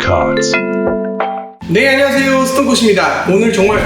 Cards. 네 안녕하세요. 스톤코시입니다. 오늘 정말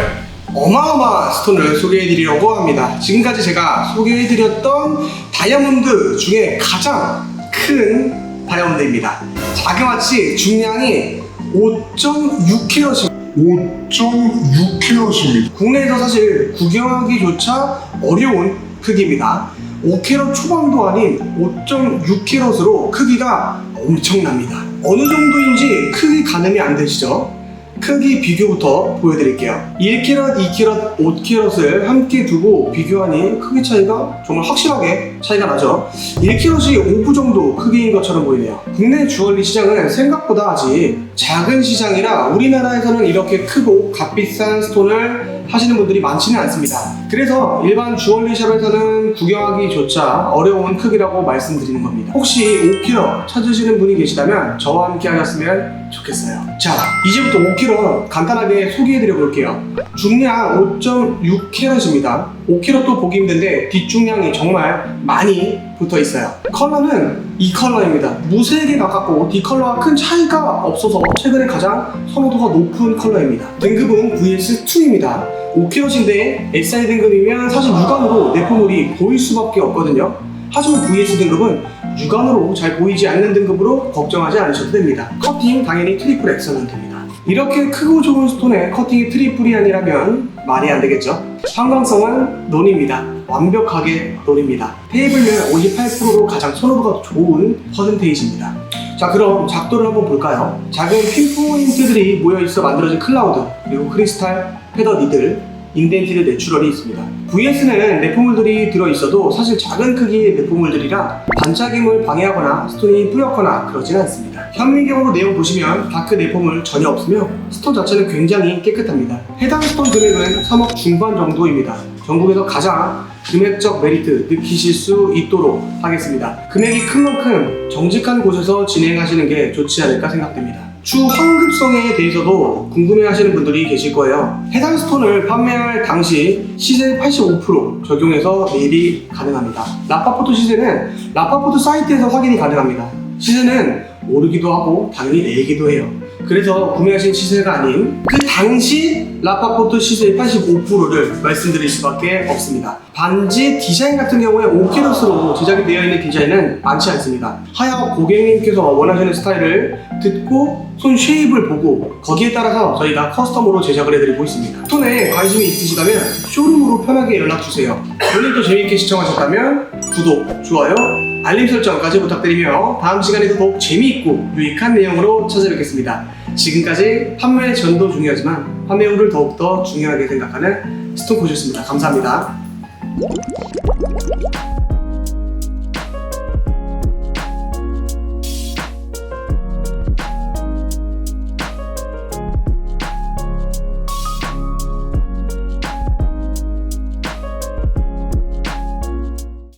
어마어마한 스톤을 소개해드리려고 합니다. 지금까지 제가 소개해드렸던 다이아몬드 중에 가장 큰 다이아몬드입니다. 자그마치 중량이 5.6캐럿입니다 5.6캐럿입니다. 국내에서 사실 구경하기조차 어려운 크기입니다. 5캐럿 초반도 아닌 5.6캐럿으로 크기가 엄청납니다 어느 정도인지 크기 가늠이 안 되시죠? 크기 비교부터 보여드릴게요. 1캐럿, 2캐럿, 5캐럿을 함께 두고 비교하니 크기 차이가 정말 확실하게 차이가 나죠. 1캐럿이 5부 정도 크기인 것처럼 보이네요. 국내 주얼리 시장은 생각보다 아직 작은 시장이라 우리나라에서는 이렇게 크고 값비싼 스톤을 하시는 분들이 많지는 않습니다. 그래서 일반 주얼리 샵에서는 구경하기조차 어려운 크기라고 말씀드리는 겁니다. 혹시 5캐럿 찾으시는 분이 계시다면 저와 함께 하셨으면 좋겠어요. 자, 이제부터 5캐럿 간단하게 소개해드려 볼게요. 중량 5.6캐럿입니다. 5캐럿도 보기 힘든데 뒷중량이 정말 많이 붙어 있어요. 컬러는 이 컬러입니다. 무색에 가깝고 이 컬러와 큰 차이가 없어서 최근에 가장 선호도가 높은 컬러입니다. 등급은 VS2입니다. 5캐럿인데 SI 등급이면 사실 육안으로 내포물이 보일 수밖에 없거든요. 하지만 VS 등급은 육안으로 잘 보이지 않는 등급으로 걱정하지 않으셔도 됩니다. 커팅 당연히 트리플 엑설런트입니다. 이렇게 크고 좋은 스톤에 커팅이 트리플이 아니라면 말이 안 되겠죠. 형광성은 논입니다. 완벽하게 논입니다. 테이블면 58%로 가장 선호도가 좋은 퍼센테이지입니다. 자 그럼 작도를 한번 볼까요? 작은 핀포인트들이 모여있어 만들어진 클라우드 그리고 크리스탈 패더 니들 인덴티드 내추럴이 있습니다. VS는 내포물들이 들어있어도 사실 작은 크기의 내포물들이라 반짝임을 방해하거나 스톤이 뿌옇거나 그러진 않습니다. 현미경으로 내용 보시면 다크 내포물 전혀 없으며 스톤 자체는 굉장히 깨끗합니다. 해당 스톤 금액은 3억 중반 정도입니다. 전국에서 가장 금액적 메리트 느끼실 수 있도록 하겠습니다. 금액이 큰 만큼 정직한 곳에서 진행하시는 게 좋지 않을까 생각됩니다. 추 환급성에 대해서도 궁금해하시는 분들이 계실 거예요. 해당 스톤을 판매할 당시 시세 85% 적용해서 매입이 가능합니다. 라파포트 시세는 라파포트 사이트에서 확인이 가능합니다. 시세는 오르기도 하고 당연히 내리기도 해요. 그래서 구매하신 시세가 아닌 그 당시 라파포트 시세의 85%를 말씀드릴 수밖에 없습니다. 반지 디자인 같은 경우에 5캐럿으로 제작이 되어 있는 디자인은 많지 않습니다. 하여 고객님께서 원하시는 스타일을 듣고 손 쉐입을 보고 거기에 따라서 저희가 커스텀으로 제작을 해드리고 있습니다. 톤에 관심이 있으시다면 쇼룸으로 편하게 연락주세요. 오늘도 재미있게 시청하셨다면 구독, 좋아요, 알림 설정까지 부탁드리며 다음 시간에도 더욱 재미있고 유익한 내용으로 찾아뵙겠습니다. 지금까지 판매 전도 중요하지만 판매 후를 더욱더 중요하게 생각하는 스톤코시였습니다. 감사합니다.